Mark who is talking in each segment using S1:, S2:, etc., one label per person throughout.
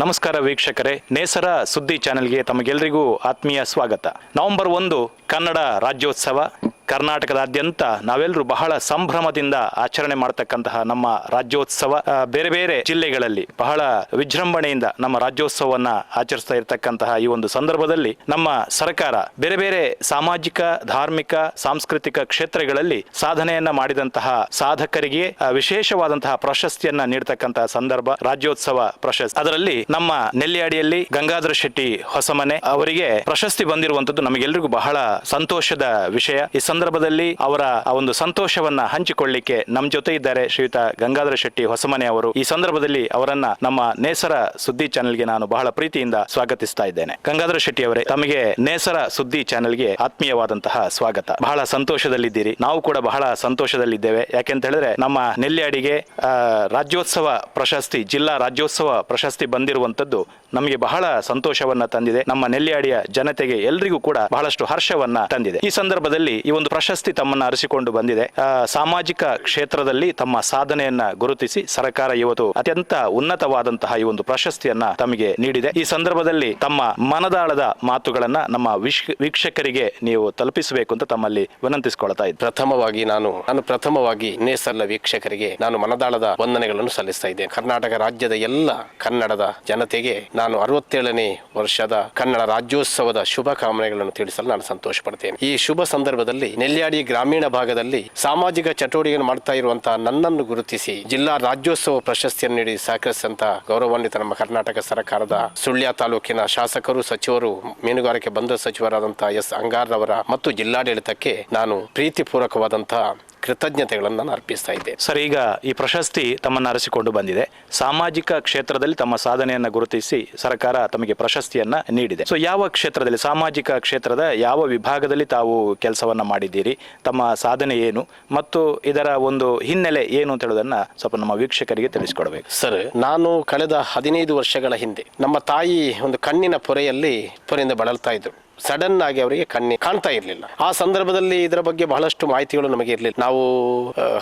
S1: ನಮಸ್ಕಾರ ವೀಕ್ಷಕರೇ ನೇಸರ ಸುದ್ದಿ ಚಾನೆಲ್ಗೆ ತಮಗೆಲ್ಲರಿಗೂ ಆತ್ಮೀಯ ಸ್ವಾಗತ. ನವೆಂಬರ್ ಒಂದು ಕನ್ನಡ ರಾಜ್ಯೋತ್ಸವ. ಕರ್ನಾಟಕದಾದ್ಯಂತ ನಾವೆಲ್ಲರೂ ಬಹಳ ಸಂಭ್ರಮದಿಂದ ಆಚರಣೆ ಮಾಡತಕ್ಕಂತಹ ನಮ್ಮ ರಾಜ್ಯೋತ್ಸವ ಬೇರೆ ಬೇರೆ ಜಿಲ್ಲೆಗಳಲ್ಲಿ ಬಹಳ ವಿಜೃಂಭಣೆಯಿಂದ ನಮ್ಮ ರಾಜ್ಯೋತ್ಸವವನ್ನ ಆಚರಿಸ್ತಾ ಇರತಕ್ಕಂತಹ ಈ ಒಂದು ಸಂದರ್ಭದಲ್ಲಿ ನಮ್ಮ ಸರ್ಕಾರ ಬೇರೆ ಬೇರೆ ಸಾಮಾಜಿಕ, ಧಾರ್ಮಿಕ, ಸಾಂಸ್ಕೃತಿಕ ಕ್ಷೇತ್ರಗಳಲ್ಲಿ ಸಾಧನೆಯನ್ನ ಮಾಡಿದಂತಹ ಸಾಧಕರಿಗೆ ವಿಶೇಷವಾದಂತಹ ಪ್ರಶಸ್ತಿಯನ್ನ ನೀಡತಕ್ಕಂತಹ ಸಂದರ್ಭ ರಾಜ್ಯೋತ್ಸವ ಪ್ರಶಸ್ತಿ. ಅದರಲ್ಲಿ ನಮ್ಮ ನೆಲ್ಲಿಯಾಡಿಯಲ್ಲಿ ಗಂಗಾಧರ ಶೆಟ್ಟಿ ಹೊಸಮನೆ ಅವರಿಗೆ ಪ್ರಶಸ್ತಿ ಬಂದಿರುವಂತದ್ದು ನಮಗೆಲ್ಲರಿಗೂ ಬಹಳ ಸಂತೋಷದ ವಿಷಯ. ಈ ಸಂದರ್ಭದಲ್ಲಿ ಅವರ ಒಂದು ಸಂತೋಷವನ್ನ ಹಂಚಿಕೊಳ್ಳಿಕ್ಕೆ ನಮ್ಮ ಜೊತೆ ಇದ್ದಾರೆ ಶ್ರೀಯುತ ಗಂಗಾಧರ ಶೆಟ್ಟಿ ಹೊಸಮನೆ ಅವರು. ಈ ಸಂದರ್ಭದಲ್ಲಿ ಅವರನ್ನ ನಮ್ಮ ನೇಸರ ಸುದ್ದಿ ಚಾನೆಲ್ಗೆ ನಾನು ಬಹಳ ಪ್ರೀತಿಯಿಂದ ಸ್ವಾಗತಿಸ್ತಾ ಇದ್ದೇನೆ. ಗಂಗಾಧರ ಶೆಟ್ಟಿ ಅವರೇ, ತಮಗೆ ನೇಸರ ಸುದ್ದಿ ಚಾನೆಲ್ಗೆ ಆತ್ಮೀಯವಾದಂತಹ ಸ್ವಾಗತ. ಬಹಳ ಸಂತೋಷದಲ್ಲಿದ್ದೀರಿ. ನಾವು ಕೂಡ ಬಹಳ ಸಂತೋಷದಲ್ಲಿದ್ದೇವೆ. ಯಾಕೆಂತ ಹೇಳಿದ್ರೆ ನಮ್ಮ ನೆಲ್ಯಾಡಿಗೆ ರಾಜ್ಯೋತ್ಸವ ಪ್ರಶಸ್ತಿ, ಜಿಲ್ಲಾ ರಾಜ್ಯೋತ್ಸವ ಪ್ರಶಸ್ತಿ ಬಂದಿರುವಂತದ್ದು ನಮಗೆ ಬಹಳ ಸಂತೋಷವನ್ನ ತಂದಿದೆ. ನಮ್ಮ ನೆಲ್ಯಾಡಿಯ ಜನತೆಗೆ ಎಲ್ರಿಗೂ ಕೂಡ ಬಹಳಷ್ಟು ಹರ್ಷವನ್ನ ತಂದಿದೆ. ಈ ಸಂದರ್ಭದಲ್ಲಿ ಈ ಒಂದು ಪ್ರಶಸ್ತಿ ತಮ್ಮನ್ನು ಅರಿಸಿಕೊಂಡು ಬಂದಿದೆ. ಸಾಮಾಜಿಕ ಕ್ಷೇತ್ರದಲ್ಲಿ ತಮ್ಮ ಸಾಧನೆಯನ್ನ ಗುರುತಿಸಿ ಸರ್ಕಾರ ಇವತ್ತು ಅತ್ಯಂತ ಉನ್ನತವಾದಂತಹ ಈ ಒಂದು ಪ್ರಶಸ್ತಿಯನ್ನ ತಮಗೆ ನೀಡಿದೆ. ಈ ಸಂದರ್ಭದಲ್ಲಿ ತಮ್ಮ ಮನದಾಳದ ಮಾತುಗಳನ್ನ ನಮ್ಮ ವೀಕ್ಷಕರಿಗೆ ನೀವು ತಲುಪಿಸಬೇಕು ಅಂತ ತಮ್ಮಲ್ಲಿ ವಿನಂತಿಸಿಕೊಳ್ತಾ ಇದ್ದೆ.
S2: ಪ್ರಥಮವಾಗಿ ನಾನು ನಾನು ಪ್ರಥಮವಾಗಿ ನೇಸಲ್ಲ ವೀಕ್ಷಕರಿಗೆ ನಾನು ಮನದಾಳದ ವಂದನೆಗಳನ್ನು ಸಲ್ಲಿಸ್ತಾ ಇದ್ದೇನೆ. ಕರ್ನಾಟಕ ರಾಜ್ಯದ ಎಲ್ಲ ಕನ್ನಡದ ಜನತೆಗೆ ನಾನು ಅರವತ್ತೇಳನೇ ವರ್ಷದ ಕನ್ನಡ ರಾಜ್ಯೋತ್ಸವದ ಶುಭ ಕಾಮನೆಗಳನ್ನು ತಿಳಿಸಲು ನಾನು ಸಂತೋಷ ಪಡ್ತೇನೆ ಈ ಶುಭ ಸಂದರ್ಭದಲ್ಲಿ ನೆಲ್ಯಾಡಿ ಗ್ರಾಮೀಣ ಭಾಗದಲ್ಲಿ ಸಾಮಾಜಿಕ ಚಟುವಟಿಕೆಯನ್ನು ಮಾಡ್ತಾ ಇರುವಂತಹ ನನ್ನನ್ನು ಗುರುತಿಸಿ ಜಿಲ್ಲಾ ರಾಜ್ಯೋತ್ಸವ ಪ್ರಶಸ್ತಿಯನ್ನು ನೀಡಿ ಸಹಕರಿಸಿದಂತ ಗೌರವಾನ್ವಿತ ನಮ್ಮ ಕರ್ನಾಟಕ ಸರ್ಕಾರದ ಸುಳ್ಯ ತಾಲೂಕಿನ ಶಾಸಕರು, ಸಚಿವರು, ಮೀನುಗಾರಿಕೆ ಬಂದ ಸಚಿವರಾದಂತಹ ಎಸ್ ಅಂಗಾರ್ ಅವರ ಮತ್ತು ಜಿಲ್ಲಾಡಳಿತಕ್ಕೆ ನಾನು ಪ್ರೀತಿಪೂರ್ವಕವಾದಂತಹ ಕೃತಜ್ಞತೆಗಳನ್ನು ನಾನು ಅರ್ಪಿಸ್ತಾ ಇದ್ದೇನೆ
S1: ಸರ್ ಈಗ ಈ ಪ್ರಶಸ್ತಿ ತಮ್ಮನ್ನು ಅರಸಿಕೊಂಡು ಬಂದಿದೆ. ಸಾಮಾಜಿಕ ಕ್ಷೇತ್ರದಲ್ಲಿ ತಮ್ಮ ಸಾಧನೆಯನ್ನು ಗುರುತಿಸಿ ಸರ್ಕಾರ ತಮಗೆ ಪ್ರಶಸ್ತಿಯನ್ನ ನೀಡಿದೆ. ಸೊ ಯಾವ ಕ್ಷೇತ್ರದಲ್ಲಿ ಸಾಮಾಜಿಕ ಕ್ಷೇತ್ರದ ಯಾವ ವಿಭಾಗದಲ್ಲಿ ತಾವು ಕೆಲಸವನ್ನ ಮಾಡಿದ್ದೀರಿ ತಮ್ಮ ಸಾಧನೆ ಏನು ಮತ್ತು ಇದರ ಒಂದು ಹಿನ್ನೆಲೆ ಏನು ಅಂತ ಹೇಳೋದನ್ನ ಸ್ವಲ್ಪ ನಮ್ಮ ವೀಕ್ಷಕರಿಗೆ ತಿಳಿಸಿಕೊಡ್ಬೇಕು.
S2: ಸರ್ ನಾನು ಕಳೆದ ಹದಿನೈದು ವರ್ಷಗಳ ಹಿಂದೆ ನಮ್ಮ ತಾಯಿ ಒಂದು ಕಣ್ಣಿನ ಪೊರೆಯಲ್ಲಿ ಪೊರೆಯಿಂದ ಬಳಲ್ತಾ ಇದ್ರು. ಸಡನ್ ಆಗಿ ಅವರಿಗೆ ಕಣ್ಣಿ ಕಾಣ್ತಾ ಇರಲಿಲ್ಲ. ಆ ಸಂದರ್ಭದಲ್ಲಿ ಇದರ ಬಗ್ಗೆ ಬಹಳಷ್ಟು ಮಾಹಿತಿಗಳು ನಮಗೆ ಇರಲಿಲ್ಲ. ನಾವು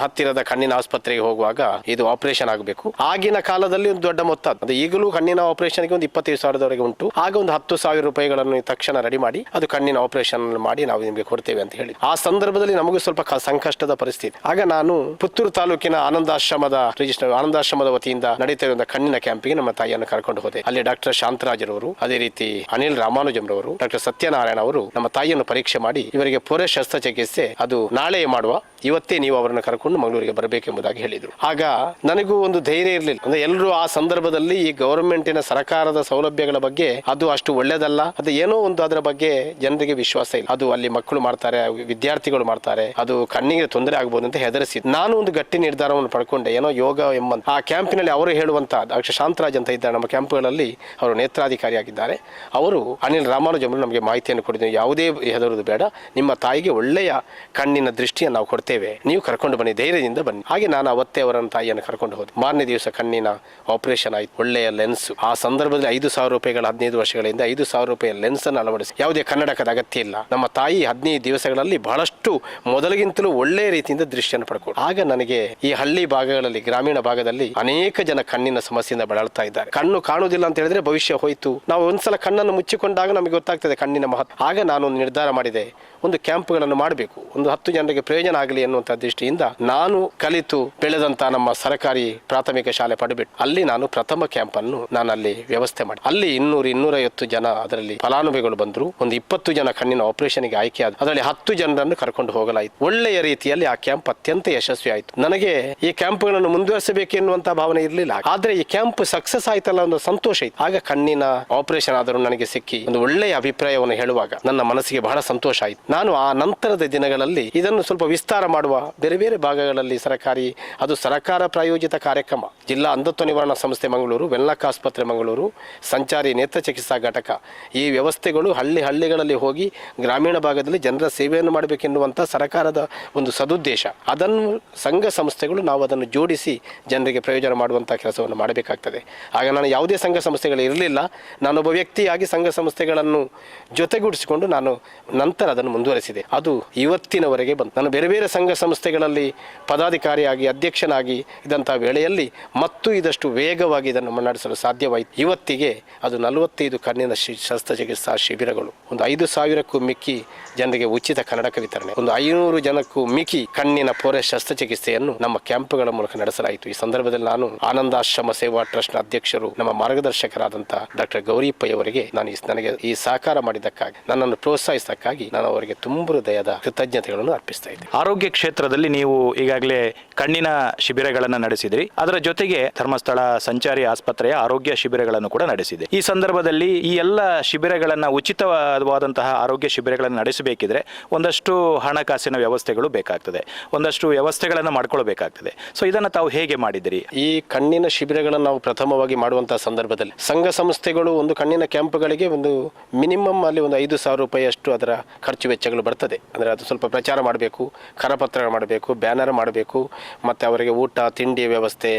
S2: ಹತ್ತಿರದ ಕಣ್ಣಿನ ಆಸ್ಪತ್ರೆಗೆ ಹೋಗುವಾಗ ಇದು ಆಪರೇಷನ್ ಆಗಬೇಕು. ಆಗಿನ ಕಾಲದಲ್ಲಿ ಒಂದು ದೊಡ್ಡ ಮೊತ್ತ. ಅದು ಈಗಲೂ ಕಣ್ಣಿನ ಆಪರೇಷನ್ಗೆ ಒಂದು ಇಪ್ಪತ್ತೈದು ಸಾವಿರದವರೆಗೆ ಉಂಟು. ಆಗ ಒಂದು ಹತ್ತು ಸಾವಿರ ರೂಪಾಯಿಗಳನ್ನು ತಕ್ಷಣ ರೆಡಿ ಮಾಡಿ, ಅದು ಕಣ್ಣಿನ ಆಪರೇಷನ್ ಮಾಡಿ ನಾವು ನಿಮಗೆ ಕೊಡ್ತೇವೆ ಅಂತ ಹೇಳಿ. ಆ ಸಂದರ್ಭದಲ್ಲಿ ನಮಗೂ ಸ್ವಲ್ಪ ಸಂಕಷ್ಟದ ಪರಿಸ್ಥಿತಿ. ಆಗ ನಾನು ಪುತ್ತೂರು ತಾಲೂಕಿನ ಆನಂದಾಶ್ರಮದ ರಿಜಿಸ್ಟರ್ ಆನಂದಾಶ್ರಮದ ವತಿಯಿಂದ ನಡೀತಿರುವ ಕಣ್ಣಿನ ಕ್ಯಾಂಪಿಗೆ ನಮ್ಮ ತಾಯಿಯನ್ನು ಕರ್ಕೊಂಡು ಹೋದೆ. ಅಲ್ಲಿ ಡಾಕ್ಟರ್ ಶಾಂತರಾಜರವರು, ಅದೇ ರೀತಿ ಅನಿಲ್ ರಾಮಾನುಜಂರವರು, ಡಾಕ್ಟರ್ ಸತ್ಯನಾರಾಯಣ ಅವರು ನಮ್ಮ ತಾಯಿಯನ್ನು ಪರೀಕ್ಷೆ ಮಾಡಿ ಇವರಿಗೆ ಶಸ್ತ್ರ ಶಸ್ತ್ರಚಿಕಿತ್ಸೆ ಅದು ನಾಳೆ ಮಾಡುವ ಇವತ್ತೇ ನೀವು ಅವರನ್ನು ಕರ್ಕೊಂಡು ಮಂಗಳೂರಿಗೆ ಬರಬೇಕೆಂಬುದಾಗಿ ಹೇಳಿದರು. ಆಗ ನನಗೂ ಒಂದು ಧೈರ್ಯ ಇರಲಿಲ್ಲ. ಅಂದ್ರೆ ಎಲ್ಲರೂ ಆ ಸಂದರ್ಭದಲ್ಲಿ ಈ ಗವರ್ಮೆಂಟಿನ ಸರ್ಕಾರದ ಸೌಲಭ್ಯಗಳ ಬಗ್ಗೆ ಅದು ಅಷ್ಟು ಒಳ್ಳೆಯದಲ್ಲ. ಅದು ಏನೋ ಒಂದು ಅದರ ಬಗ್ಗೆ ಜನರಿಗೆ ವಿಶ್ವಾಸ ಇಲ್ಲ. ಅದು ಅಲ್ಲಿ ಮಕ್ಕಳು ಮಾಡ್ತಾರೆ ವಿದ್ಯಾರ್ಥಿಗಳು ಮಾಡ್ತಾರೆ. ಅದು ಕಣ್ಣಿಗೆ ತೊಂದರೆ ಆಗಬಹುದು ಅಂತ ಹೆದರಿಸಿ ನಾನು ಒಂದು ಗಟ್ಟಿ ನಿರ್ಧಾರವನ್ನು ಪಡ್ಕೊಂಡೆ. ಏನೋ ಯೋಗ ಎಂಬಂತ. ಆ ಕ್ಯಾಂಪಿನಲ್ಲಿ ಅವರು ಹೇಳುವಂತ, ಡಾಕ್ಟರ್ ಶಾಂತರಾಜ್ ಅಂತ ಇದ್ದಾರೆ ನಮ್ಮ ಕ್ಯಾಂಪ್ಗಳಲ್ಲಿ ಅವರು ನೇತ್ರಾಧಿಕಾರಿಯಾಗಿದ್ದಾರೆ. ಅವರು ಅನಿಲ್ ರಾಮಾನುಜಮರು ನಮಗೆ ಮಾಹಿತಿಯನ್ನು ಕೊಟ್ಟಿದ್ದಾರೆ. ಯಾವುದೇ ಹೆದರುವುದು ಬೇಡ. ನಿಮ್ಮ ತಾಯಿಗೆ ಒಳ್ಳೆಯ ಕಣ್ಣಿನ ದೃಷ್ಟಿಯನ್ನು ನಾವು ಕೊಡ್ತೇವೆ. ನೀವು ಕರ್ಕೊಂಡು ಬನ್ನಿ, ಧೈರ್ಯದಿಂದ ಬನ್ನಿ. ಹಾಗೆ ನಾನು ಅವತ್ತೇ ಅವರನ್ನು ತಾಯಿಯನ್ನು ಕರ್ಕೊಂಡು ಹೋದೆ. ಮಾರನೇ ದಿವಸ ಕಣ್ಣಿನ ಆಪರೇಷನ್ ಆಯ್ತು. ಒಳ್ಳೆಯ ಲೆನ್ಸ್ ಆ ಸಂದರ್ಭದಲ್ಲಿ ಐದು ಸಾವಿರ ರೂಪಾಯಿಗಳ ಹದಿನೈದು ವರ್ಷಗಳಿಂದ ಐದು ಸಾವಿರ ರೂಪಾಯಿ ಲೆನ್ಸ್ ಅನ್ನು ಅಳವಡಿಸಿ. ಯಾವುದೇ ಕನ್ನಡಕದ ಅಗತ್ಯ ಇಲ್ಲ. ನಮ್ಮ ತಾಯಿ ಹದಿನೈದು ದಿವಸಗಳಲ್ಲಿ ಬಹಳಷ್ಟು ಮೊದಲಿಗಿಂತಲೂ ಒಳ್ಳೆಯ ರೀತಿಯಿಂದ ದೃಶ್ಯ ಪಡ್ಕೊಂಡು ಆಗ ನನಗೆ ಈ ಹಳ್ಳಿ ಭಾಗಗಳಲ್ಲಿ, ಗ್ರಾಮೀಣ ಭಾಗದಲ್ಲಿ ಅನೇಕ ಜನ ಕಣ್ಣಿನ ಸಮಸ್ಯೆಯಿಂದ ಬಳಲ್ತಾ ಇದ್ದಾರೆ. ಕಣ್ಣು ಕಾಣುವುದಿಲ್ಲ ಅಂತ ಹೇಳಿದ್ರೆ ಭವಿಷ್ಯ ಹೋಯ್ತು. ನಾವು ಒಂದ್ಸಲ ಕಣ್ಣನ್ನು ಮುಚ್ಚಿಕೊಂಡಾಗ ನಮಗೆ ಗೊತ್ತಾಗ್ತದೆ ಕಣ್ಣಿನ ಮಹತ್ವ. ಆಗ ನಾನು ನಿರ್ಧಾರ ಮಾಡಿದೆ. ಒಂದು ಕ್ಯಾಂಪ್ಗಳನ್ನು ಮಾಡಬೇಕು. ಒಂದು ಹತ್ತು ಜನರಿಗೆ ಪ್ರಯೋಜನ ಆಗಲಿ ಎನ್ನುವಂತ ದೃಷ್ಟಿಯಿಂದ ನಾನು ಕಲಿತು ಬೆಳೆದಂತ ನಮ್ಮ ಸರ್ಕಾರಿ ಪ್ರಾಥಮಿಕ ಶಾಲೆ ಪಡೆಬಿಟ್ಟು ಅಲ್ಲಿ ನಾನು ಪ್ರಥಮ ಕ್ಯಾಂಪ್ ಅನ್ನು ನಾನು ಅಲ್ಲಿ ವ್ಯವಸ್ಥೆ ಮಾಡಿ. ಅಲ್ಲಿ ಇನ್ನೂರು ಇನ್ನೂರೈವತ್ತು ಜನ ಅದರಲ್ಲಿ ಫಲಾನುಭವಿಗಳು ಬಂದರು. ಒಂದು ಇಪ್ಪತ್ತು ಜನ ಕಣ್ಣಿನ ಆಪರೇಷನ್ಗೆ ಆಯ್ಕೆ ಆದ ಅದರಲ್ಲಿ ಹತ್ತು ಜನರನ್ನು ಕರ್ಕೊಂಡು ಹೋಗಲಾಯಿತು. ಒಳ್ಳೆಯ ರೀತಿಯಲ್ಲಿ ಆ ಕ್ಯಾಂಪ್ ಅತ್ಯಂತ ಯಶಸ್ವಿ ಆಯಿತು. ನನಗೆ ಈ ಕ್ಯಾಂಪ್ಗಳನ್ನು ಮುಂದುವರಿಸಬೇಕೆನ್ನುವಂತಹ ಭಾವನೆ ಇರಲಿಲ್ಲ. ಆದರೆ ಈ ಕ್ಯಾಂಪ್ ಸಕ್ಸಸ್ ಆಯ್ತಲ್ಲ ಒಂದು ಸಂತೋಷ ಇತ್ತು. ಆಗ ಕಣ್ಣಿನ ಆಪರೇಷನ್ ಆದರೂ ನನಗೆ ಸಿಕ್ಕಿ ಒಂದು ಒಳ್ಳೆಯ ಅಭಿಪ್ರಾಯವನ್ನು ಹೇಳುವಾಗ ನನ್ನ ಮನಸ್ಸಿಗೆ ಬಹಳ ಸಂತೋಷ ಆಯಿತು. ನಾನು ಆ ನಂತರದ ದಿನಗಳಲ್ಲಿ ಇದನ್ನು ಸ್ವಲ್ಪ ವಿಸ್ತಾರ ಮಾಡುವ ಬೇರೆ ಬೇರೆ ಭಾಗಗಳಲ್ಲಿ ಸರಕಾರಿ, ಅದು ಸರ್ಕಾರ ಪ್ರಾಯೋಜಿತ ಕಾರ್ಯಕ್ರಮ. ಜಿಲ್ಲಾ ಅಂಧತ್ವ ನಿವಾರಣಾ ಸಂಸ್ಥೆ ಮಂಗಳೂರು, ವೆನ್ಲಾಕ್ ಆಸ್ಪತ್ರೆ ಮಂಗಳೂರು, ಸಂಚಾರಿ ನೇತ್ರ ಚಿಕಿತ್ಸಾ ಘಟಕ. ಈ ವ್ಯವಸ್ಥೆಗಳು ಹಳ್ಳಿ ಹಳ್ಳಿಗಳಲ್ಲಿ ಹೋಗಿ ಗ್ರಾಮೀಣ ಭಾಗದಲ್ಲಿ ಜನರ ಸೇವೆಯನ್ನು ಮಾಡಬೇಕೆನ್ನುವಂಥ ಸರ್ಕಾರದ ಒಂದು ಸದುದ್ದೇಶ. ಅದನ್ನು ಸಂಘ ಸಂಸ್ಥೆಗಳು ನಾವು ಅದನ್ನು ಜೋಡಿಸಿ ಜನರಿಗೆ ಪ್ರಯೋಜನ ಮಾಡುವಂಥ ಕೆಲಸವನ್ನು ಮಾಡಬೇಕಾಗ್ತದೆ. ಆಗ ನಾನು ಯಾವುದೇ ಸಂಘ ಸಂಸ್ಥೆಗಳು ಇರಲಿಲ್ಲ. ನಾನೊಬ್ಬ ವ್ಯಕ್ತಿಯಾಗಿ ಸಂಘ ಸಂಸ್ಥೆಗಳನ್ನು ಜೊತೆಗೂಡಿಸಿಕೊಂಡು ನಾನು ನಂತರ ಅದನ್ನು ಮುಂದುವರೆಸಿದೆ. ಅದು ಇವತ್ತಿನವರೆಗೆ ಬಂತು. ನಾನು ಬೇರೆ ಬೇರೆ ಸಂಘ ಸಂಸ್ಥೆಗಳಲ್ಲಿ ಪದಾಧಿಕಾರಿಯಾಗಿ, ಅಧ್ಯಕ್ಷನಾಗಿ ಇದ್ದಂಥ ವೇಳೆಯಲ್ಲಿ ಮತ್ತು ಇದಷ್ಟು ವೇಗವಾಗಿ ಇದನ್ನು ಮುನ್ನಡೆಸಲು ಸಾಧ್ಯವಾಯಿತು. ಇವತ್ತಿಗೆ ಅದು ನಲವತ್ತೈದು ಕಣ್ಣಿನ ಶಿ ಶಸ್ತ್ರಚಿಕಿತ್ಸಾ ಶಿಬಿರಗಳು. ಒಂದು ಐದು ಸಾವಿರಕ್ಕೂ ಮಿಕ್ಕಿ ಜನರಿಗೆ ಉಚಿತ ಕನ್ನಡಕ ವಿತರಣೆ. ಒಂದು ಐನೂರು ಜನಕ್ಕೂ ಮಿಕ್ಕಿ ಕಣ್ಣಿನ ಪೊರೆ ಶಸ್ತ್ರಚಿಕಿತ್ಸೆಯನ್ನು ನಮ್ಮ ಕ್ಯಾಂಪ್ಗಳ ಮೂಲಕ ನಡೆಸಲಾಯಿತು. ಈ ಸಂದರ್ಭದಲ್ಲಿ ನಾನು ಆನಂದಾಶ್ರಮ ಸೇವಾ ಟ್ರಸ್ಟ್ನ ಅಧ್ಯಕ್ಷರು, ನಮ್ಮ ಮಾರ್ಗದರ್ಶಕರಾದಂತಹ ಡಾಕ್ಟರ್ ಗೌರಿಪ್ಪಯ್ಯವರಿಗೆ ನಾನು ನನಗೆ ಈ ಸಹಕಾರ ಮಾಡಿದ್ದಕ್ಕಾಗಿ, ನನ್ನನ್ನು ಪ್ರೋತ್ಸಾಹಿಸಿದ್ದಕ್ಕಾಗಿ ನಾನು ಅವರಿಗೆ ತುಂಬ ಹೃದಯದ ಕೃತಜ್ಞತೆಗಳನ್ನು ಅರ್ಪಿಸ್ತಾ ಇದ್ದೆ
S1: ಆರೋಗ್ಯ ಕ್ಷೇತ್ರದಲ್ಲಿ ನೀವು ಈಗಾಗಲೇ ಕಣ್ಣಿನ ಶಿಬಿರಗಳನ್ನು ನಡೆಸಿದ್ರಿ. ಅದರ ಜೊತೆಗೆ ಧರ್ಮಸ್ಥಳ ಸಂಚಾರಿ ಆಸ್ಪತ್ರೆಯ ಆರೋಗ್ಯ ಶಿಬಿರಗಳನ್ನು ಕೂಡ ನಡೆಸಿದೆ. ಈ ಸಂದರ್ಭದಲ್ಲಿ ಈ ಎಲ್ಲ ಶಿಬಿರಗಳನ್ನು ಉಚಿತವಾದಂತಹ ಆರೋಗ್ಯ ಶಿಬಿರಗಳನ್ನು ನಡೆಸಬೇಕಿದ್ರೆ ಒಂದಷ್ಟು ಹಣಕಾಸಿನ ವ್ಯವಸ್ಥೆಗಳು ಬೇಕಾಗ್ತದೆ. ಒಂದಷ್ಟು ವ್ಯವಸ್ಥೆಗಳನ್ನು ಮಾಡ್ಕೊಳ್ಬೇಕಾಗ್ತದೆ. ಸೊ ಇದನ್ನು ತಾವು ಹೇಗೆ ಮಾಡಿದಿರಿ
S2: ಈ ಕಣ್ಣಿನ ಶಿಬಿರಗಳನ್ನು ನಾವು ಪ್ರಥಮವಾಗಿ ಮಾಡುವಂತಹ ಸಂದರ್ಭದಲ್ಲಿ ಸಂಘ ಸಂಸ್ಥೆಗಳು ಒಂದು ಕಣ್ಣಿನ ಕ್ಯಾಂಪ್ಗಳಿಗೆ ಒಂದು ಮಿನಿಮಮ್ ಅಲ್ಲಿ ಒಂದು ಐದು ಸಾವಿರ ರೂಪಾಯಿಯಷ್ಟು ಅದರ ಖರ್ಚು ವೆಚ್ಚಗಳು ಬರ್ತದೆ. ಅಂದರೆ ಅದು ಸ್ವಲ್ಪ ಪ್ರಚಾರ ಮಾಡಬೇಕು. ಕರಪತ್ರ ಮಾಡಬೇಕು, ಬ್ಯಾನರ್ ಮಾಡಬೇಕು, ಮತ್ತು ಅವರಿಗೆ ಊಟ, ತಿಂಡಿ ವ್ಯವಸ್ಥೆ,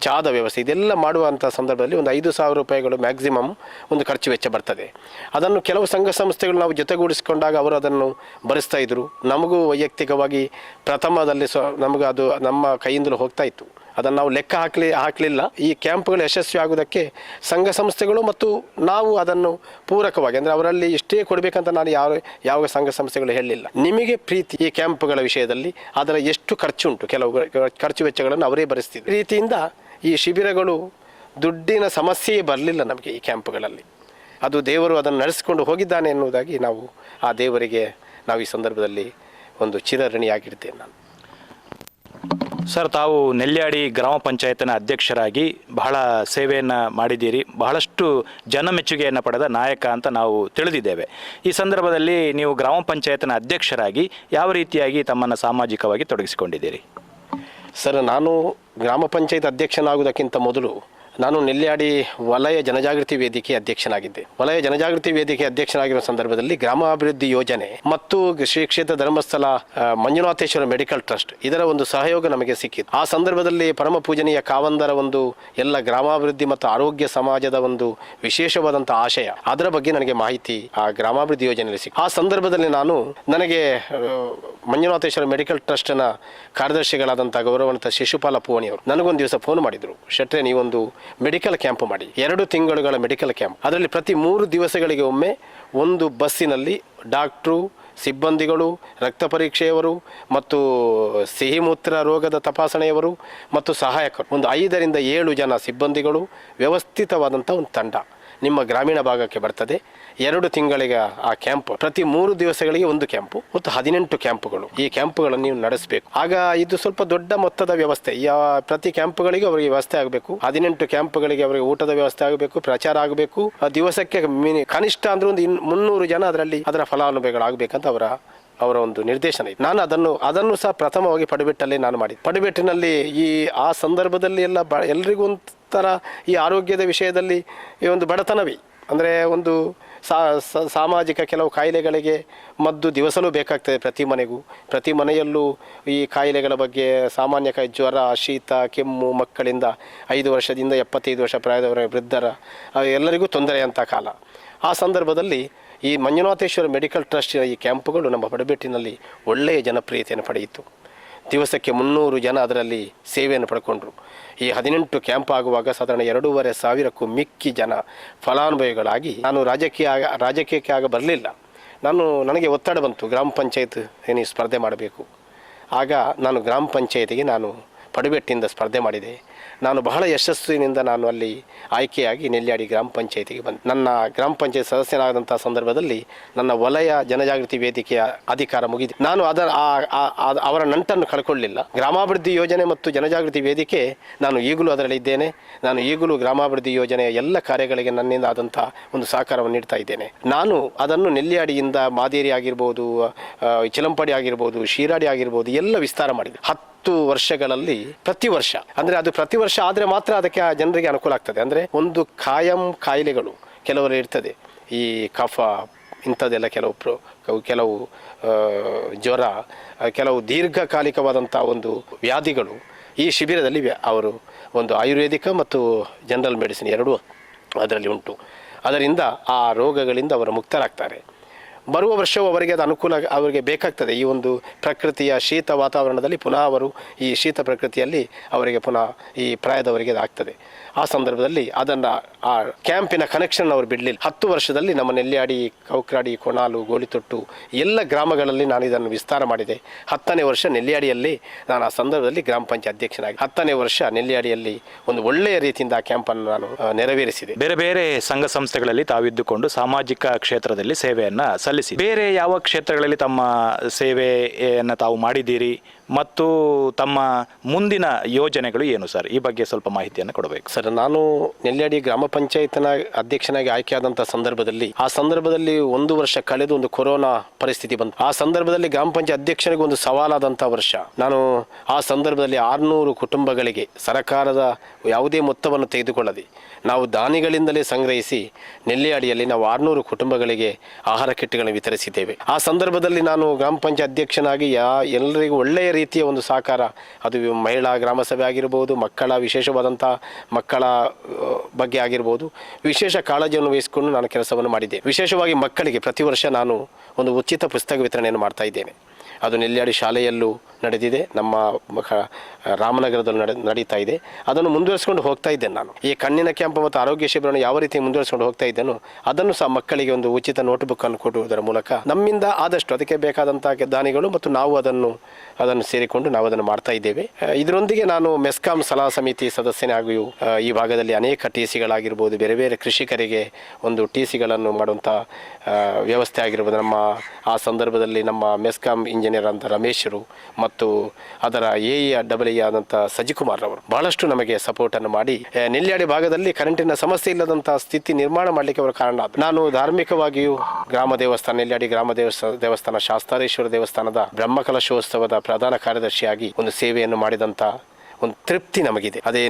S2: ಚಾದ ವ್ಯವಸ್ಥೆ ಇದೆಲ್ಲ ಮಾಡುವಂಥ ಸಂದರ್ಭದಲ್ಲಿ ಒಂದು ಐದು ಸಾವಿರ ರೂಪಾಯಿಗಳು ಮ್ಯಾಕ್ಸಿಮಮ್ ಒಂದು ಖರ್ಚು ವೆಚ್ಚ ಬರ್ತದೆ. ಅದನ್ನು ಕೆಲವು ಸಂಘ ಸಂಸ್ಥೆಗಳು ನಾವು ಜೊತೆಗೂಡಿಸಿಕೊಂಡಾಗ ಅವರು ಅದನ್ನು ಭರಿಸ್ತಾ ಇದ್ರು. ನಮಗೂ ವೈಯಕ್ತಿಕವಾಗಿ ಪ್ರಥಮದಲ್ಲಿ ಸ್ವ ನಮಗೆ ಅದು ನಮ್ಮ ಕೈಯಿಂದಲೂ ಹೋಗ್ತಾ ಇತ್ತು. ಅದನ್ನು ನಾವು ಲೆಕ್ಕ ಹಾಕಲಿ, ಹಾಕಲಿಲ್ಲ. ಈ ಕ್ಯಾಂಪ್ಗಳು ಯಶಸ್ವಿ ಆಗುವುದಕ್ಕೆ ಸಂಘ ಸಂಸ್ಥೆಗಳು ಮತ್ತು ನಾವು ಅದನ್ನು ಪೂರಕವಾಗಿ, ಅಂದರೆ ಅವರಲ್ಲಿ ಇಷ್ಟೇ ಕೊಡಬೇಕಂತ ನಾನು ಯಾವ ಯಾವ ಸಂಘ ಸಂಸ್ಥೆಗಳು ಹೇಳಲಿಲ್ಲ ನಿಮಗೆ ಪ್ರೀತಿ ಈ ಕ್ಯಾಂಪ್ಗಳ ವಿಷಯದಲ್ಲಿ, ಅದರ ಎಷ್ಟು ಖರ್ಚುಂಟು? ಕೆಲವು ಖರ್ಚು ವೆಚ್ಚಗಳನ್ನು ಅವರೇ ಭರಿಸ್ತಿದ್ರು. ರೀತಿಯಿಂದ ಈ ಶಿಬಿರಗಳು ದುಡ್ಡಿನ ಸಮಸ್ಯೆಯೇ ಬರಲಿಲ್ಲ ನಮಗೆ ಈ ಕ್ಯಾಂಪ್ಗಳಲ್ಲಿ. ಅದು ದೇವರು ಅದನ್ನು ನಡೆಸಿಕೊಂಡು ಹೋಗಿದ್ದಾನೆ ಎನ್ನುವುದಾಗಿ ನಾವು ಆ ದೇವರಿಗೆ ನಾವು ಈ ಸಂದರ್ಭದಲ್ಲಿ ಒಂದು ಚಿರಋಣಿಯಾಗಿರ್ತೇನೆ ನಾನು.
S1: ಸರ್, ತಾವು ನೆಲ್ಯಾಡಿ ಗ್ರಾಮ ಪಂಚಾಯತ್ನ ಅಧ್ಯಕ್ಷರಾಗಿ ಬಹಳ ಸೇವೆಯನ್ನು ಮಾಡಿದ್ದೀರಿ. ಬಹಳಷ್ಟು ಜನಮೆಚ್ಚುಗೆಯನ್ನು ಪಡೆದ ನಾಯಕ ಅಂತ ನಾವು ತಿಳಿದಿದ್ದೇವೆ. ಈ ಸಂದರ್ಭದಲ್ಲಿ ನೀವು ಗ್ರಾಮ ಪಂಚಾಯತ್ನ ಅಧ್ಯಕ್ಷರಾಗಿ ಯಾವ ರೀತಿಯಾಗಿ ತಮ್ಮನ್ನು ಸಾಮಾಜಿಕವಾಗಿ ತೊಡಗಿಸಿಕೊಂಡಿದ್ದೀರಿ?
S2: ಸರ್, ನಾನು ಗ್ರಾಮ ಪಂಚಾಯತ್ ಅಧ್ಯಕ್ಷನಾಗುವುದಕ್ಕಿಂತ ಮೊದಲು ನಾನು ನೆಲ್ಯಾಡಿ ವಲಯ ಜನಜಾಗೃತಿ ವೇದಿಕೆ ಅಧ್ಯಕ್ಷನಾಗಿದ್ದೆ. ವಲಯ ಜನಜಾಗೃತಿ ವೇದಿಕೆ ಅಧ್ಯಕ್ಷನಾಗಿರುವ ಸಂದರ್ಭದಲ್ಲಿ ಗ್ರಾಮಾಭಿವೃದ್ಧಿ ಯೋಜನೆ ಮತ್ತು ಶ್ರೀ ಕ್ಷೇತ್ರ ಧರ್ಮಸ್ಥಳ ಮಂಜುನಾಥೇಶ್ವರ ಮೆಡಿಕಲ್ ಟ್ರಸ್ಟ್ ಇದರ ಒಂದು ಸಹಯೋಗ ನಮಗೆ ಸಿಕ್ಕಿತು. ಆ ಸಂದರ್ಭದಲ್ಲಿ ಪರಮ ಪೂಜನೀಯ ಕಾವಂದರ ಒಂದು ಎಲ್ಲ ಗ್ರಾಮಾಭಿವೃದ್ಧಿ ಮತ್ತು ಆರೋಗ್ಯ ಸಮಾಜದ ಒಂದು ವಿಶೇಷವಾದಂತಹ ಆಶಯ. ಅದರ ಬಗ್ಗೆ ನನಗೆ ಮಾಹಿತಿ ಆ ಗ್ರಾಮಾಭಿವೃದ್ಧಿ ಯೋಜನೆಯಲ್ಲಿ ಸಿಕ್ಕಿತು. ಆ ಸಂದರ್ಭದಲ್ಲಿ ನಾನು ನನಗೆ ಮಂಜುನಾಥೇಶ್ವರ ಮೆಡಿಕಲ್ ಟ್ರಸ್ಟ್ನ ಕಾರ್ಯದರ್ಶಿಗಳಾದಂಥ ಗೌರವಂತ ಶಿಶುಪಾಲ ಪೂವಣಿಯವರು ನನಗೊಂದು ದಿವಸ ಫೋನ್ ಮಾಡಿದರು. ಶೆಟ್ರೆ, ನೀವೊಂದು ಮೆಡಿಕಲ್ ಕ್ಯಾಂಪ್ ಮಾಡಿ. ಎರಡು ತಿಂಗಳುಗಳ ಮೆಡಿಕಲ್ ಕ್ಯಾಂಪ್. ಅದರಲ್ಲಿ ಪ್ರತಿ ಮೂರು ದಿವಸಗಳಿಗೆ ಒಮ್ಮೆ ಒಂದು ಬಸ್ಸಿನಲ್ಲಿ ಡಾಕ್ಟ್ರು, ಸಿಬ್ಬಂದಿಗಳು, ರಕ್ತ ಪರೀಕ್ಷೆಯವರು ಮತ್ತು ಸಿಹಿಮೂತ್ರ ರೋಗದ ತಪಾಸಣೆಯವರು ಮತ್ತು ಸಹಾಯಕರು. ಒಂದು ಐದರಿಂದ ಏಳು ಜನ ಸಿಬ್ಬಂದಿಗಳು ವ್ಯವಸ್ಥಿತವಾದಂಥ ಒಂದು ತಂಡ. ನಿಮ್ಮ ಗ್ರಾಮೀಣ ಭಾಗಕ್ಕೆ ಬರ್ತದೆ. ಎರಡು ತಿಂಗಳಿಗೆ ಆ ಕ್ಯಾಂಪ್, ಪ್ರತಿ ಮೂರು ದಿವಸಗಳಿಗೆ ಒಂದು ಕ್ಯಾಂಪು ಮತ್ತು ಹದಿನೆಂಟು ಕ್ಯಾಂಪ್ಗಳು. ಈ ಕ್ಯಾಂಪ್ಗಳನ್ನು ನೀವು ನಡೆಸಬೇಕು. ಆಗ ಇದು ಸ್ವಲ್ಪ ದೊಡ್ಡ ಮೊತ್ತದ ವ್ಯವಸ್ಥೆ. ಯಾವ ಪ್ರತಿ ಕ್ಯಾಂಪ್ಗಳಿಗೆ ಅವರಿಗೆ ವ್ಯವಸ್ಥೆ ಆಗಬೇಕು. ಹದಿನೆಂಟು ಕ್ಯಾಂಪ್ಗಳಿಗೆ ಅವರಿಗೆ ಊಟದ ವ್ಯವಸ್ಥೆ ಆಗಬೇಕು, ಪ್ರಚಾರ ಆಗಬೇಕು. ದಿವಸಕ್ಕೆ ಕನಿಷ್ಠ ಅಂದ್ರೆ ಒಂದು ಮುನ್ನೂರು ಜನ ಅದರಲ್ಲಿ ಅದರ ಫಲಾನುಭವಿಗಳಾಗಬೇಕಂತ ಅವರ ಅವರ ಒಂದು ನಿರ್ದೇಶನ ಇದೆ. ನಾನು ಅದನ್ನು ಅದನ್ನು ಸಹ ಪ್ರಥಮವಾಗಿ ಪಡಿಬೆಟ್ಟಲ್ಲೇ ನಾನು ಮಾಡಿದ್ದೆ. ಪಡಿಬೆಟ್ಟಿನಲ್ಲಿ ಈ, ಆ ಸಂದರ್ಭದಲ್ಲಿ ಎಲ್ಲ ಬ, ಎಲ್ರಿಗೂ ಒಂಥರ ಈ ಆರೋಗ್ಯದ ವಿಷಯದಲ್ಲಿ ಈ ಒಂದು ಬಡತನವೇ. ಅಂದರೆ ಒಂದು ಸಾಮಾಜಿಕ ಕೆಲವು ಕಾಯಿಲೆಗಳಿಗೆ ಮದ್ದು ದಿವಸಲೂ ಬೇಕಾಗ್ತದೆ ಪ್ರತಿ ಮನೆಗೂ. ಪ್ರತಿ ಮನೆಯಲ್ಲೂ ಈ ಕಾಯಿಲೆಗಳ ಬಗ್ಗೆ ಸಾಮಾನ್ಯ ಕಾಯಿ ಜ್ವರ, ಶೀತ, ಕೆಮ್ಮು, ಮಕ್ಕಳಿಂದ ಐದು ವರ್ಷದಿಂದ ಎಪ್ಪತ್ತೈದು ವರ್ಷ ಪ್ರಾಯದವರ ವೃದ್ಧರ ಎಲ್ಲರಿಗೂ ಎಲ್ಲರಿಗೂ ತೊಂದರೆಯಂಥ ಕಾಲ. ಆ ಸಂದರ್ಭದಲ್ಲಿ ಈ ಮಂಜುನಾಥೇಶ್ವರ ಮೆಡಿಕಲ್ ಟ್ರಸ್ಟಿನ ಈ ಕ್ಯಾಂಪುಗಳು ನಮ್ಮ ಬಡಬೆಟ್ಟಿನಲ್ಲಿ ಒಳ್ಳೆಯ ಜನಪ್ರಿಯತೆಯನ್ನು ಪಡೆಯಿತು. ದಿವಸಕ್ಕೆ ಮುನ್ನೂರು ಜನ ಅದರಲ್ಲಿ ಸೇವೆಯನ್ನು ಪಡ್ಕೊಂಡ್ರು. ಈ ಹದಿನೆಂಟು ಕ್ಯಾಂಪ್ ಆಗುವಾಗ ಸಾಧಾರಣ ಎರಡೂವರೆ ಸಾವಿರಕ್ಕೂ ಮಿಕ್ಕಿ ಜನ ಫಲಾನುಭವಿಗಳಾಗಿ ನಾನು ರಾಜಕೀಯ ರಾಜಕೀಯಕ್ಕೆ ಆಗ ಬರಲಿಲ್ಲ. ನಾನು, ನನಗೆ ಒತ್ತಡ ಬಂತು. ಗ್ರಾಮ ಪಂಚಾಯತ್ ಏನು ಸ್ಪರ್ಧೆ ಮಾಡಬೇಕು. ಆಗ ನಾನು ಗ್ರಾಮ ಪಂಚಾಯತಿಗೆ ನಾನು ಪಡುಬೆಟ್ಟಿಂದ ಸ್ಪರ್ಧೆ ಮಾಡಿದೆ. ನಾನು ಬಹಳ ಯಶಸ್ವಿನಿಂದ ನಾನು ಅಲ್ಲಿ ಆಯ್ಕೆಯಾಗಿ ನೆಲ್ಯಾಡಿ ಗ್ರಾಮ ಪಂಚಾಯಿತಿಗೆ ಬಂದೆ. ನನ್ನ ಗ್ರಾಮ ಪಂಚಾಯತ್ ಸದಸ್ಯನಾದಂಥ ಸಂದರ್ಭದಲ್ಲಿ ನನ್ನ ವಲಯ ಜನಜಾಗೃತಿ ವೇದಿಕೆಯ ಅಧಿಕಾರ ಮುಗಿದು ನಾನು ಅದರ ಅವರ ನಂಟನ್ನು ಕಳ್ಕೊಳ್ಳಿಲ್ಲ. ಗ್ರಾಮಾಭಿವೃದ್ಧಿ ಯೋಜನೆ ಮತ್ತು ಜನಜಾಗೃತಿ ವೇದಿಕೆ ನಾನು ಈಗಲೂ ಅದರಲ್ಲಿ ಇದ್ದೇನೆ. ನಾನು ಈಗಲೂ ಗ್ರಾಮಾಭಿವೃದ್ಧಿ ಯೋಜನೆಯ ಎಲ್ಲ ಕಾರ್ಯಗಳಿಗೆ ನನ್ನಿಂದ ಆದಂಥ ಒಂದು ಸಹಕಾರವನ್ನು ನೀಡ್ತಾ ಇದ್ದೇನೆ. ನಾನು ಅದನ್ನು ನೆಲ್ಯಾಡಿಯಿಂದ ಮಾದೇರಿ ಆಗಿರ್ಬೋದು ಚಿಲಂಪಡಿ ಆಗಿರ್ಬೋದು, ಶಿರಾಡಿ ಆಗಿರ್ಬೋದು ಎಲ್ಲ ವಿಸ್ತಾರ ಮಾಡಿದೆ. ವರ್ಷಗಳಲ್ಲಿ ಪ್ರತಿ ವರ್ಷ, ಅಂದ್ರೆ ಅದು ಪ್ರತಿ ವರ್ಷ ಆದರೆ ಮಾತ್ರ ಅದಕ್ಕೆ ಆ ಜನರಿಗೆ ಅನುಕೂಲ ಆಗ್ತದೆ. ಅಂದ್ರೆ ಒಂದು ಕಾಯಂ ಕಾಯಿಲೆಗಳು ಕೆಲವರು ಇರ್ತದೆ. ಈ ಕಫ ಇಂಥದ್ದೆಲ್ಲ ಕೆಲವು ಕೆಲವು ಜ್ವರ, ಕೆಲವು ದೀರ್ಘಕಾಲಿಕವಾದಂಥ ಒಂದು ವ್ಯಾಧಿಗಳು ಈ ಶಿಬಿರದಲ್ಲಿ ಅವರು ಒಂದು ಆಯುರ್ವೇದಿಕ ಮತ್ತು ಜನರಲ್ ಮೆಡಿಸಿನ್ ಎರಡೂ ಅದರಲ್ಲಿ ಉಂಟು. ಅದರಿಂದ ಆ ರೋಗಗಳಿಂದ ಅವರು ಮುಕ್ತರಾಗ್ತಾರೆ. ಬರುವ ವರ್ಷವೂ ಅವರಿಗೆ ಅದು ಅನುಕೂಲ ಅವರಿಗೆ ಬೇಕಾಗ್ತದೆ. ಈ ಒಂದು ಪ್ರಕೃತಿಯ ಶೀತ ವಾತಾವರಣದಲ್ಲಿ ಪುನಃ ಅವರು ಈ ಶೀತ ಪ್ರಕೃತಿಯಲ್ಲಿ ಅವರಿಗೆ ಪುನಃ ಈ ಪ್ರಾಯದವರಿಗೆ ಆಗ್ತದೆ. ಆ ಸಂದರ್ಭದಲ್ಲಿ ಅದನ್ನು ಆ ಕ್ಯಾಂಪಿನ ಕನೆಕ್ಷನ್ ಅವರು ಬಿಡಲಿಲ್ಲ. ಹತ್ತು ವರ್ಷದಲ್ಲಿ ನಮ್ಮ ನೆಲ್ಯಾಡಿ ಕೌಕ್ರಾಡಿ ಕೊಣಾಲು ಗೋಳಿತೊಟ್ಟು ಎಲ್ಲ ಗ್ರಾಮಗಳಲ್ಲಿ ನಾನು ಇದನ್ನು ವಿಸ್ತಾರ ಮಾಡಿದೆ. ಹತ್ತನೇ ವರ್ಷ ನೆಲ್ಯಾಡಿಯಲ್ಲಿ ನಾನು ಆ ಸಂದರ್ಭದಲ್ಲಿ ಗ್ರಾಮ ಪಂಚಾಯತ್ ಅಧ್ಯಕ್ಷನಾಗಿ. ಹತ್ತನೇ ವರ್ಷ ನೆಲ್ಯಾಡಿಯಲ್ಲಿ ಒಂದು ಒಳ್ಳೆಯ ರೀತಿಯಿಂದ ಆ ಕ್ಯಾಂಪನ್ನು ನಾನು ನೆರವೇರಿಸಿದೆ.
S1: ಬೇರೆ ಬೇರೆ ಸಂಘ ಸಂಸ್ಥೆಗಳಲ್ಲಿ ತಾವಿದ್ದುಕೊಂಡು ಸಾಮಾಜಿಕ ಕ್ಷೇತ್ರದಲ್ಲಿ ಸೇವೆಯನ್ನು ಸಲ್ಲಿಸಿ ಬೇರೆ ಯಾವ ಕ್ಷೇತ್ರಗಳಲ್ಲಿ ತಮ್ಮ ಸೇವೆಯನ್ನು ತಾವು ಮಾಡಿದ್ದೀರಿ ಮತ್ತು ತಮ್ಮ ಮುಂದಿನ ಯೋಜನೆಗಳು ಏನು ಸರ್? ಈ ಬಗ್ಗೆ ಸ್ವಲ್ಪ ಮಾಹಿತಿಯನ್ನು ಕೊಡಬೇಕು.
S2: ಸರ್ ನಾನು ನೆಲ್ಯಾಡಿ ಗ್ರಾಮ ಪಂಚಾಯತ್ನ ಅಧ್ಯಕ್ಷನಾಗಿ ಆಯ್ಕೆಯಾದಂತಹ ಸಂದರ್ಭದಲ್ಲಿ ಆ ಸಂದರ್ಭದಲ್ಲಿ ಒಂದು ವರ್ಷ ಕಳೆದು ಒಂದು ಕೊರೋನಾ ಪರಿಸ್ಥಿತಿ ಬಂತು. ಆ ಸಂದರ್ಭದಲ್ಲಿ ಗ್ರಾಮ ಪಂಚಾಯತ್ ಅಧ್ಯಕ್ಷನಿಗೆ ಒಂದು ಸವಾಲಾದಂತಹ ವರ್ಷ. ನಾನು ಆ ಸಂದರ್ಭದಲ್ಲಿ ಆರುನೂರು ಕುಟುಂಬಗಳಿಗೆ ಸರ್ಕಾರದ ಯಾವುದೇ ಮೊತ್ತವನ್ನು ತೆಗೆದುಕೊಳ್ಳದೆ ನಾವು ದಾನಿಗಳಿಂದಲೇ ಸಂಗ್ರಹಿಸಿ ನೆಲ್ಲಿಯಾಡಿಯಲ್ಲಿ ನಾವು ಆರುನೂರು ಕುಟುಂಬಗಳಿಗೆ ಆಹಾರ ಕಿಟ್ಗಳನ್ನು ವಿತರಿಸಿದ್ದೇವೆ. ಆ ಸಂದರ್ಭದಲ್ಲಿ ನಾನು ಗ್ರಾಮ ಪಂಚಾಯತ್ ಅಧ್ಯಕ್ಷನಾಗಿ ಯಾ ಎಲ್ಲರಿಗೂ ಒಳ್ಳೆಯ ರೀತಿಯ ಒಂದು ಸಹಕಾರ, ಅದು ಮಹಿಳಾ ಗ್ರಾಮ ಸಭೆ ಆಗಿರ್ಬೋದು, ಮಕ್ಕಳ ವಿಶೇಷವಾದಂಥ ಮಕ್ಕಳ ಬಗ್ಗೆ ಆಗಿರ್ಬೋದು ವಿಶೇಷ ಕಾಳಜಿಯನ್ನು ವಹಿಸಿಕೊಂಡು ನಾನು ಕೆಲಸವನ್ನು ಮಾಡಿದ್ದೆ. ವಿಶೇಷವಾಗಿ ಮಕ್ಕಳಿಗೆ ಪ್ರತಿ ವರ್ಷ ನಾನು ಒಂದು ಉಚಿತ ಪುಸ್ತಕ ವಿತರಣೆಯನ್ನು ಮಾಡ್ತಾ ಇದ್ದೇನೆ. ಅದು ನೆಲ್ಯಾಡಿ ಶಾಲೆಯಲ್ಲೂ ನಡೆದಿದೆ, ನಮ್ಮ ರಾಮನಗರದಲ್ಲಿ ನಡೆ, ನಡೀತಾ ಇದೆ. ಅದನ್ನು ಮುಂದುವರಿಸಿಕೊಂಡು ಹೋಗ್ತಾ ಇದ್ದೇನೆ ನಾನು. ಈ ಕಣ್ಣಿನ ಕ್ಯಾಂಪ್ ಮತ್ತು ಆರೋಗ್ಯ ಶಿಬಿರವನ್ನು ಯಾವ ರೀತಿ ಮುಂದುವರಿಸಿಕೊಂಡು ಹೋಗ್ತಾ ಇದ್ದೇನೋ, ಅದನ್ನು ಸಹ ಮಕ್ಕಳಿಗೆ ಒಂದು ಉಚಿತ ನೋಟ್ಬುಕ್ ಅನ್ನು ಕೊಡುವುದರ ಮೂಲಕ ನಮ್ಮಿಂದ ಆದಷ್ಟು ಅದಕ್ಕೆ ಬೇಕಾದಂತಹ ದಾನಿಗಳು ಮತ್ತು ನಾವು ಅದನ್ನು ಅದನ್ನು ಸೇರಿಕೊಂಡು ನಾವು ಅದನ್ನು ಮಾಡ್ತಾ ಇದ್ದೇವೆ. ಇದರೊಂದಿಗೆ ನಾನು ಮೆಸ್ಕಾಂ ಸಲಹಾ ಸಮಿತಿ ಸದಸ್ಯನಾಗಿಯೂ ಈ ಭಾಗದಲ್ಲಿ ಅನೇಕ ಟಿ ಸಿಗಳಾಗಿರ್ಬೋದು, ಬೇರೆ ಬೇರೆ ಕೃಷಿಕರಿಗೆ ಒಂದು ಟಿ ಸಿಗಳನ್ನು ಮಾಡುವಂಥ ವ್ಯವಸ್ಥೆ ಆಗಿರ್ಬೋದು. ನಮ್ಮ, ಆ ಸಂದರ್ಭದಲ್ಲಿ ನಮ್ಮ ಮೆಸ್ಕಾಂ ಇಂಜಿನಿಯರ್ ಅಂತ ರಮೇಶರು ಮತ್ತು ಅದರ ಎ ಡಬಲ್ ಎ ಆದಂಥ ಸಜಿಕುಮಾರ್ ಅವರು ಬಹಳಷ್ಟು ನಮಗೆ ಸಪೋರ್ಟ್ ಅನ್ನು ಮಾಡಿ ನೆಲ್ಯಾಡಿ ಭಾಗದಲ್ಲಿ ಕರೆಂಟಿನ ಸಮಸ್ಯೆ ಇಲ್ಲದಂತಹ ಸ್ಥಿತಿ ನಿರ್ಮಾಣ ಮಾಡಲಿಕ್ಕೆ ಅವರು ಕಾರಣ. ನಾನು ಧಾರ್ಮಿಕವಾಗಿಯೂ ಗ್ರಾಮ ದೇವಸ್ಥಾನ, ನೆಲ್ಯಾಡಿ ಗ್ರಾಮ ದೇವಸ್ಥಾನ ದೇವಸ್ಥಾನ, ಶಾಸ್ತಾರೇಶ್ವರ ದೇವಸ್ಥಾನದ ಬ್ರಹ್ಮಕಲಶೋತ್ಸವದ ಪ್ರಧಾನ ಕಾರ್ಯದರ್ಶಿಯಾಗಿ ಒಂದು ಸೇವೆಯನ್ನು ಮಾಡಿದಂಥ ಒಂದು ತೃಪ್ತಿ ನಮಗಿದೆ. ಅದೇ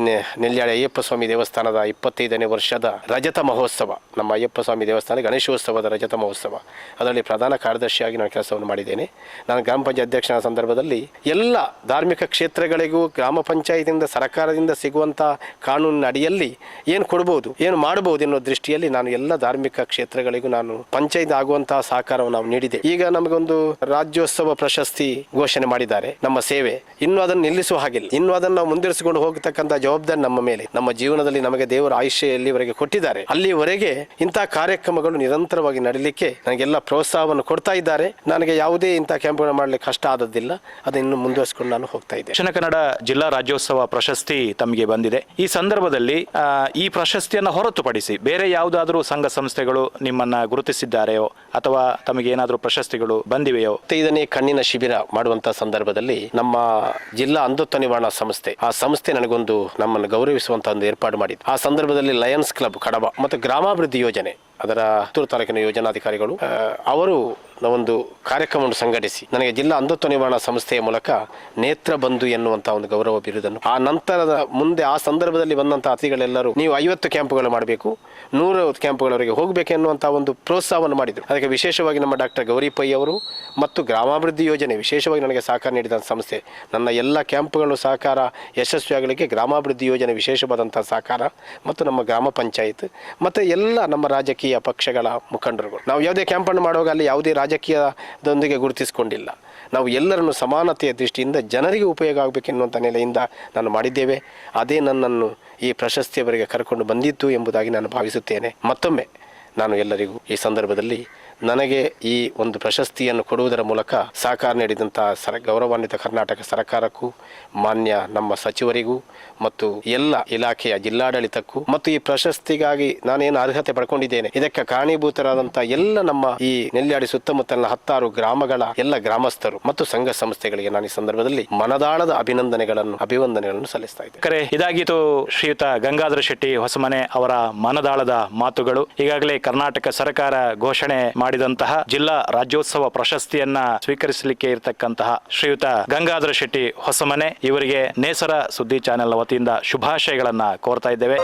S2: ನೆಲ್ಯಾಳೆ ಅಯ್ಯಪ್ಪ ಸ್ವಾಮಿ ದೇವಸ್ಥಾನದ ಇಪ್ಪತ್ತೈದನೇ ವರ್ಷದ ರಜತ ಮಹೋತ್ಸವ. ನಮ್ಮ ಅಯ್ಯಪ್ಪ ಸ್ವಾಮಿ ದೇವಸ್ಥಾನ ಗಣೇಶೋತ್ಸವದ ರಜತ ಮಹೋತ್ಸವ. ಅದರಲ್ಲಿ ಪ್ರಧಾನ ಕಾರ್ಯದರ್ಶಿಯಾಗಿ ನಾನು ಕೆಲಸವನ್ನು ಮಾಡಿದ್ದೇನೆ. ನಾನು ಗ್ರಾಮ ಪಂಚಾಯತ್ ಅಧ್ಯಕ್ಷನ ಸಂದರ್ಭದಲ್ಲಿ ಎಲ್ಲ ಧಾರ್ಮಿಕ ಕ್ಷೇತ್ರಗಳಿಗೂ, ಗ್ರಾಮ ಪಂಚಾಯತಿಂದ ಸರ್ಕಾರದಿಂದ ಸಿಗುವಂಥ ಕಾನೂನಿನ ಅಡಿಯಲ್ಲಿ ಏನು ಕೊಡ್ಬೋದು, ಏನು ಮಾಡಬಹುದು ಎನ್ನುವ ದೃಷ್ಟಿಯಲ್ಲಿ ನಾನು ಎಲ್ಲ ಧಾರ್ಮಿಕ ಕ್ಷೇತ್ರಗಳಿಗೂ ನಾನು ಪಂಚಾಯತ್ ಆಗುವಂತಹ ಸಹಕಾರವನ್ನು ನಾವು ನೀಡಿದೆ ಈಗ ನಮಗೊಂದು ರಾಜ್ಯೋತ್ಸವ ಪ್ರಶಸ್ತಿ ಘೋಷಣೆ ಮಾಡಿದ್ದಾರೆ ನಮ್ಮ ಸೇವೆ. ಇನ್ನು ಅದನ್ನು ನಿಲ್ಲಿಸುವ ಹಾಗಿಲ್ಲ. ಇನ್ನು ಅದನ್ನು ನಾವು ಮುಂದುವರಿಸಿಕೊಂಡು ಹೋಗತಕ್ಕಂಥ ಜವಾಬ್ದಾರಿ ನಮ್ಮ ಮೇಲೆ. ನಮ್ಮ ಜೀವನದಲ್ಲಿ ನಮಗೆ ದೇವರ ಆಯುಷ್ಯ ಎಲ್ಲಿವರೆಗೆ ಕೊಟ್ಟಿದ್ದಾರೆ ಅಲ್ಲಿವರೆಗೆ ಇಂತಹ ಕಾರ್ಯಕ್ರಮಗಳು ನಿರಂತರವಾಗಿ ನಡೀಲಿಕ್ಕೆ ನನಗೆಲ್ಲ ಪ್ರೋತ್ಸಾಹವನ್ನು ಕೊಡ್ತಾ ಇದ್ದಾರೆ. ನನಗೆ ಯಾವುದೇ ಇಂತಹ ಕ್ಯಾಂಪ್ಗಳನ್ನು ಮಾಡಲಿಕ್ಕೆ ಕಷ್ಟ ಆದದ್ದಿಲ್ಲ. ಅದನ್ನು ಮುಂದುವರಿಸಿಕೊಂಡು ನಾನು ಹೋಗ್ತಾ ಇದ್ದೇನೆ.
S1: ದಕ್ಷಿಣ ಕನ್ನಡ ಜಿಲ್ಲಾ ರಾಜ್ಯೋತ್ಸವ ಪ್ರಶಸ್ತಿ ತಮಗೆ ಬಂದಿದೆ. ಈ ಸಂದರ್ಭದಲ್ಲಿ ಈ ಪ್ರಶಸ್ತಿಯನ್ನು ಹೊರತುಪಡಿಸಿ ಬೇರೆ ಯಾವುದಾದ್ರೂ ಸಂಘ ಸಂಸ್ಥೆಗಳು ನಿಮ್ಮನ್ನ ಗುರುತಿಸಿದ್ದಾರೆಯೋ ಅಥವಾ ತಮಗೆ ಏನಾದರೂ ಪ್ರಶಸ್ತಿಗಳು ಬಂದಿವೆಯೋ?
S2: ಐದನೇ ಕಣ್ಣಿನ ಶಿಬಿರ ಮಾಡುವಂತಹ ಸಂದರ್ಭದಲ್ಲಿ ನಮ್ಮ ಜಿಲ್ಲಾ ಅಂಧತ್ವ ನಿವಾರಣಾ ಸಂಸ್ಥೆ ಆ ಸಂಸ್ಥೆ ನನಗೊಂದು ನಮ್ಮನ್ನು ಗೌರವಿಸುವಂತಹ ಒಂದು ಏರ್ಪಾಡು ಮಾಡಿದ್ದು ಆ ಸಂದರ್ಭದಲ್ಲಿ ಲಯನ್ಸ್ ಕ್ಲಬ್ ಕಡಬ ಮತ್ತು ಗ್ರಾಮಾಭಿವೃದ್ಧಿ ಯೋಜನೆ, ಅದರ ಪುತ್ತೂರು ತಾಲೂಕಿನ ಯೋಜನಾಧಿಕಾರಿಗಳು ಅವರು ಒಂದು ಕಾರ್ಯಕ್ರಮವನ್ನು ಸಂಘಟಿಸಿ ನನಗೆ ಜಿಲ್ಲಾ ಅಂಧತ್ವ ನಿವಾರಣಾ ಸಂಸ್ಥೆಯ ಮೂಲಕ ನೇತ್ರ ಬಂಧು ಎನ್ನುವಂತಹ ಒಂದು ಗೌರವ ಬಿರುದನ್ನು ಆ ನಂತರದ ಮುಂದೆ ಆ ಸಂದರ್ಭದಲ್ಲಿ ಬಂದಂತಹ ಅತಿಥಿಗಳೆಲ್ಲರೂ ನೀವು ಐವತ್ತು ಕ್ಯಾಂಪ್ಗಳು ಮಾಡಬೇಕು ನೂರ ಕ್ಯಾಂಪ್ಗಳವರೆಗೆ ಹೋಗಬೇಕು ಎನ್ನುವಂತಹ ಒಂದು ಪ್ರೋತ್ಸಾಹವನ್ನು ಮಾಡಿದರು. ಅದಕ್ಕೆ ವಿಶೇಷವಾಗಿ ನಮ್ಮ ಡಾಕ್ಟರ್ ಗೌರಿ ಅವರು ಮತ್ತು ಗ್ರಾಮಾಭಿವೃದ್ಧಿ ಯೋಜನೆ ವಿಶೇಷವಾಗಿ ನನಗೆ ಸಹಕಾರ ನೀಡಿದ ಸಂಸ್ಥೆ, ನನ್ನ ಎಲ್ಲ ಕ್ಯಾಂಪ್ಗಳು ಸಹಕಾರ, ಯಶಸ್ವಿಯಾಗಲಿಕ್ಕೆ ಗ್ರಾಮಾಭಿವೃದ್ಧಿ ಯೋಜನೆ ವಿಶೇಷವಾದಂಥ ಸಹಕಾರ ಮತ್ತು ನಮ್ಮ ಗ್ರಾಮ ಪಂಚಾಯತ್ ಮತ್ತು ಎಲ್ಲ ನಮ್ಮ ರಾಜಕೀಯ ಪಕ್ಷಗಳ ಮುಖಂಡರುಗಳು. ನಾವು ಯಾವುದೇ ಕ್ಯಾಂಪನ್ನು ಮಾಡುವಾಗ ಅಲ್ಲಿ ಯಾವುದೇ ರಾಜಕೀಯದೊಂದಿಗೆ ಗುರುತಿಸಿಕೊಂಡಿಲ್ಲ. ನಾವು ಎಲ್ಲರನ್ನು ಸಮಾನತೆಯ ದೃಷ್ಟಿಯಿಂದ ಜನರಿಗೆ ಉಪಯೋಗ ಆಗಬೇಕೆನ್ನುವಂಥ ನೆಲೆಯಿಂದ ನಾನು ಮಾಡಿದ್ದೇವೆ. ಅದೇ ನನ್ನನ್ನು ಈ ಪ್ರಶಸ್ತಿಯವರೆಗೆ ಕರ್ಕೊಂಡು ಬಂದಿತ್ತು ಎಂಬುದಾಗಿ ನಾನು ಭಾವಿಸುತ್ತೇನೆ. ಮತ್ತೊಮ್ಮೆ ನಾನು ಎಲ್ಲರಿಗೂ ಈ ಸಂದರ್ಭದಲ್ಲಿ ನನಗೆ ಈ ಒಂದು ಪ್ರಶಸ್ತಿಯನ್ನು ಕೊಡುವುದರ ಮೂಲಕ ಸಹಕಾರ ನೀಡಿದಂಥ ಸರ, ಗೌರವಾನ್ವಿತ ಕರ್ನಾಟಕ ಸರ್ಕಾರಕ್ಕೂ, ಮಾನ್ಯ ನಮ್ಮ ಸಚಿವರಿಗೂ ಮತ್ತು ಎಲ್ಲ ಇಲಾಖೆಯ ಜಿಲ್ಲಾಡಳಿತಕ್ಕೂ ಮತ್ತು ಈ ಪ್ರಶಸ್ತಿಗಾಗಿ ನಾನೇನು ಅರ್ಹತೆ ಪಡ್ಕೊಂಡಿದ್ದೇನೆ, ಇದಕ್ಕೆ ಕಾರಣೀಭೂತರಾದಂಥ ಎಲ್ಲ ನಮ್ಮ ಈ ನೆಲ್ಯಾಡಿ ಸುತ್ತಮುತ್ತಲಿನ ಹತ್ತಾರು ಗ್ರಾಮಗಳ ಎಲ್ಲ ಗ್ರಾಮಸ್ಥರು ಮತ್ತು ಸಂಘ ಸಂಸ್ಥೆಗಳಿಗೆ ನಾನು ಈ ಸಂದರ್ಭದಲ್ಲಿ ಮನದಾಳದ ಅಭಿನಂದನೆಗಳನ್ನು, ಅಭಿವಂದನೆಗಳನ್ನು ಸಲ್ಲಿಸ್ತಾ ಇದ್ದೇನೆ.
S1: ಕರೆ, ಇದಾಗಿತ್ತು ಶ್ರೀಯುತ ಗಂಗಾಧರ ಶೆಟ್ಟಿ ಹೊಸಮನೆ ಅವರ ಮನದಾಳದ ಮಾತುಗಳು. ಈಗಾಗಲೇ ಕರ್ನಾಟಕ ಸರ್ಕಾರ ಘೋಷಣೆ ಮಾಡಿದಂತಹ ಜಿಲ್ಲಾ ರಾಜ್ಯೋತ್ಸವ ಪ್ರಶಸ್ತಿಯನ್ನ ಸ್ವೀಕರಿಸಲಿಕ್ಕೆ ಇರತಕ್ಕಂತಹ ಶ್ರೀಯುತ ಗಂಗಾಧರ ಶೆಟ್ಟಿ ಹೊಸಮನೆ. ಇವರಿಗೆ ನೇಸರ ಸುದ್ದಿ ಚಾನೆಲ್ ವತಿಯಿಂದ ಶುಭಾಶಯಗಳನ್ನ ಕೋರ್ತಾ ಇದ್ದೇವೆ.